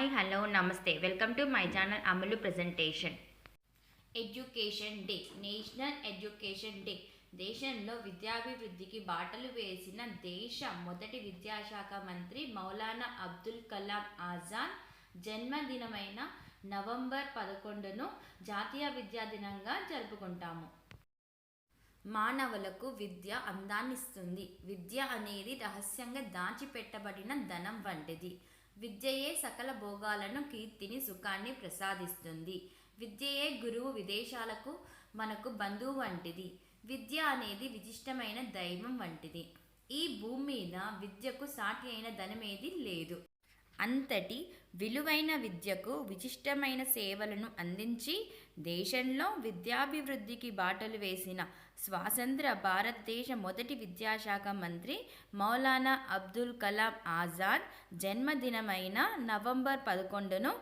Hi hello నమస్తే. Welcome to my channel Amalu presentation. Education day national education day. దేశంలో విద్యాభివృద్ధికి బాటలు వేసిన దేశ మొదటి విద్యాశాఖ మంత్రి మౌలానా అబ్దుల్ కలాం ఆజాద్ జన్మదినమైన నవంబర్ పదకొండును జాతీయ విద్యా దినంగా జరుపుకుంటాము. మానవులకు విద్య అందాన్నిస్తుంది. విద్య అనేది రహస్యంగా దాచిపెట్టబడిన ధనం వంటిది. విద్యయే సకల భోగాలను కీర్తిని సుఖాన్ని ప్రసాదిస్తుంది. విద్యయే గురువు విదేశాలకు మనకు బంధువు వంటిది. విద్య అనేది విశిష్టమైన దైవం వంటిది. ఈ భూమి మీద విద్యకు సాటి అయిన ధనమేది లేదు. అంతటి విలువైన విద్యకు విశిష్టమైన సేవలను అందించి దేశంలో విద్యాభివృద్ధికి బాటలు వేసిన స్వాతంత్ర భారతదేశ మొదటి విద్యాశాఖ మంత్రి మౌలానా అబ్దుల్ కలాం ఆజాద్ జన్మదినమైన నవంబర్ పదకొండును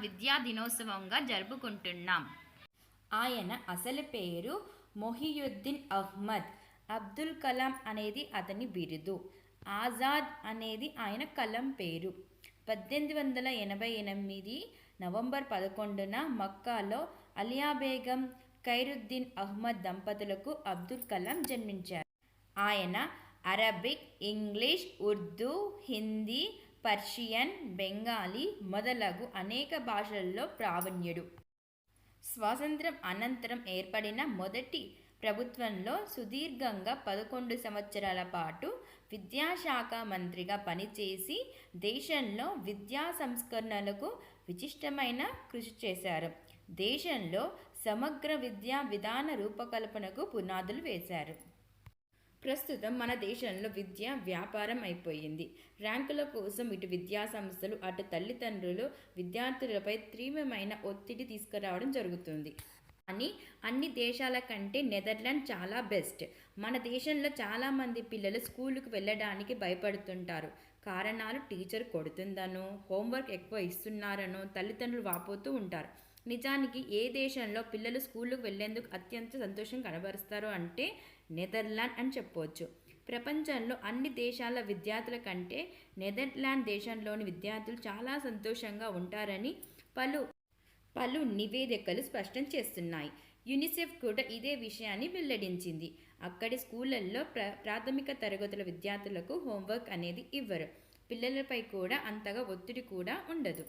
విద్యా దినోత్సవంగా జరుపుకుంటున్నాం. ఆయన అసలు పేరు మొహియుద్దీన్ అహ్మద్. అబ్దుల్ కలాం అనేది అతని బిరుదు. ఆజాద్ అనేది ఆయన కలం పేరు. పద్దెనిమిది వందల ఎనభై ఎనిమిది నవంబర్ పదకొండున మక్కాలో అలియా బేగం ఖైరుద్దీన్ అహ్మద్ దంపతులకు అబ్దుల్ కలాం జన్మించారు. ఆయన Arabic English Urdu Hindi Persian Bengali మొదలగు అనేక భాషల్లో ప్రావీణ్యుడు. స్వాతంత్రం అనంతరం ఏర్పడిన మొదటి ప్రభుత్వంలో సుదీర్ఘంగా పదకొండు సంవత్సరాల పాటు విద్యాశాఖ మంత్రిగా పనిచేసి దేశంలో విద్యా సంస్కరణలకు విశిష్టమైన కృషి చేశారు. దేశంలో సమగ్ర విద్యా విధాన రూపకల్పనకు పునాదులు వేశారు. ప్రస్తుతం మన దేశంలో విద్య వ్యాపారం అయిపోయింది. ర్యాంకుల కోసం ఇటు విద్యా సంస్థలు అటు తల్లిదండ్రులు విద్యార్థులపై తీవ్రమైన ఒత్తిడి తీసుకురావడం జరుగుతుంది. కానీ అన్ని దేశాల కంటే నెదర్లాండ్ చాలా బెస్ట్. మన దేశంలో చాలామంది పిల్లలు స్కూలుకు వెళ్ళడానికి భయపడుతుంటారు. కారణాలు టీచర్ కొడుతుందనో హోంవర్క్ ఎక్కువ ఇస్తున్నారనో తల్లిదండ్రులు వాపోతూ ఉంటారు. నిజానికి ఏ దేశంలో పిల్లలు స్కూళ్ళకు వెళ్ళేందుకు అత్యంత సంతోషం కనబరుస్తారు అంటే నెదర్లాండ్ అని చెప్పవచ్చు ప్రపంచంలో అన్ని దేశాల విద్యార్థుల కంటే నెదర్లాండ్ దేశంలోని విద్యార్థులు చాలా సంతోషంగా ఉంటారని పలు పలు నివేదికలు స్పష్టం చేస్తున్నాయి. యునిసెఫ్ కూడా ఇదే విషయాన్ని వెల్లడించింది. అక్కడి స్కూళ్ళల్లో ప్ర ప్రాథమిక తరగతుల విద్యార్థులకు హోంవర్క్ అనేది ఇవ్వరు. పిల్లలపై కూడా అంతగా ఒత్తిడి కూడా ఉండదు.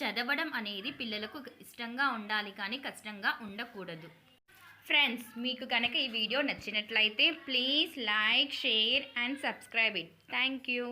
చదవడం అనేది పిల్లలకు ఇష్టంగా ఉండాలి కానీ కష్టంగా ఉండకూడదు. ఫ్రెండ్స్ మీకు కనుక ఈ వీడియో నచ్చినట్లయితే please like share and subscribe it. Thank you.